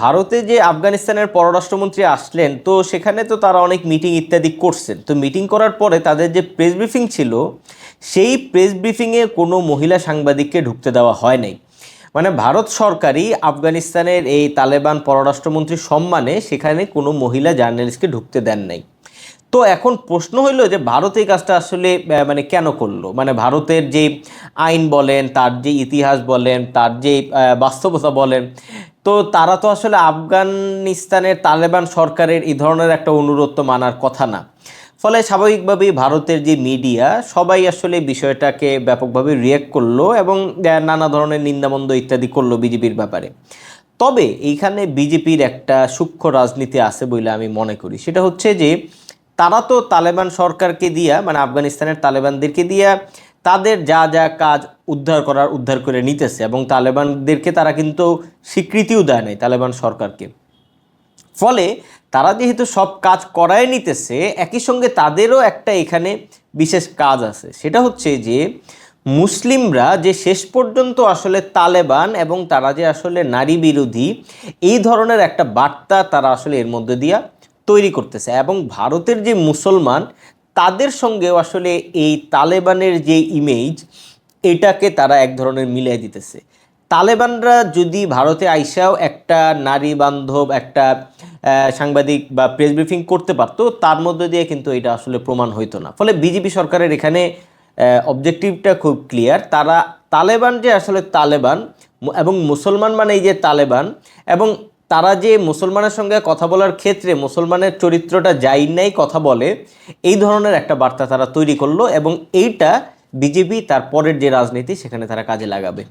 ভারতে যে আফগানিস্তানের পররাষ্ট্রমন্ত্রী আসলেন, তো সেখানে তো তারা অনেক মিটিং ইত্যাদি করছেন। তো মিটিং করার পরে তাদের যে প্রেস ব্রিফিং ছিল, সেই প্রেস ব্রিফিংয়ে কোনো মহিলা সাংবাদিককে ঢুকতে দেওয়া হয় নাই। মানে ভারত সরকারই আফগানিস্তানের এই তালেবান পররাষ্ট্রমন্ত্রীর সম্মানে সেখানে কোনো মহিলা জার্নালিস্টকে ঢুকতে দেন নাই। তো এখন প্রশ্ন হইল যে ভারত এই কাজটা আসলে মানে কেন করল? মানে ভারতের যে আইন বলেন, তার যে ইতিহাস বলেন, তার যে বাস্তবতা বলেন তো তারা তো আসলে আফগানিস্তানের তালেবান সরকারের এই ধরনের একটা অনুরোধ তো মানার কথা না। ফলে স্বাভাবিকভাবেই ভারতের যে মিডিয়া, সবাই আসলে বিষয়টাকে ব্যাপকভাবে রিয়েক্ট করল এবং নানা ধরনের নিন্দামন্দ ইত্যাদি করল বিজেপির ব্যাপারে। তবে এইখানে বিজেপির একটা সূক্ষ্ম রাজনীতি আছে বলে আমি মনে করি। সেটা হচ্ছে যে, তারা তো তালেবান সরকারকে দিয়া মানে আফগানিস্তানের তালেবানদেরকে দিয়া তাদের যা যা কাজ উদ্ধার করার, উদ্ধার করে নিতেছে এবং তালেবানদেরকে তারা কিন্তু স্বীকৃতিও দেয় নাই তালেবান সরকারকে। ফলে তারা যেহেতু সব কাজ করায় নিতেছে, একই সঙ্গে তাদেরও একটা এখানে বিশেষ কাজ আছে। সেটা হচ্ছে যে, মুসলিমরা যে শেষ পর্যন্ত আসলে তালেবান এবং তারা যে আসলে নারী বিরোধী, এই ধরনের একটা বার্তা তারা আসলে এর মধ্যে দিয়া তৈরি করতেছে এবং ভারতের যে মুসলমান তাদের সঙ্গেও আসলে এই তালেবানের যে ইমেজ এটাকে তারা এক ধরনের মিলিয়ে দিতেছে। তালেবানরা যদি ভারতে আইসাও একটা নারী বান্ধব, একটা সাংবাদিক বা প্রেস ব্রিফিং করতে পারতো, তার মধ্যে দিয়ে কিন্তু এটা আসলে প্রমাণ হইতো না। ফলে বিজেপি সরকারের এখানে অবজেক্টিভটা খুব ক্লিয়ার তারা তালেবান যে আসলে তালেবান, এবং মুসলমান মানে এই যে তালেবান, এবং তারা যে মুসলমানের সঙ্গে কথা বলার ক্ষেত্রে মুসলমানের চরিত্রটা যাই নাই কথা বলে, এই ধরনের একটা বার্তা তারা তৈরি করল এবং এইটা বিজেপি তার পরের যে রাজনীতি সেখানে তারা কাজে লাগাবে।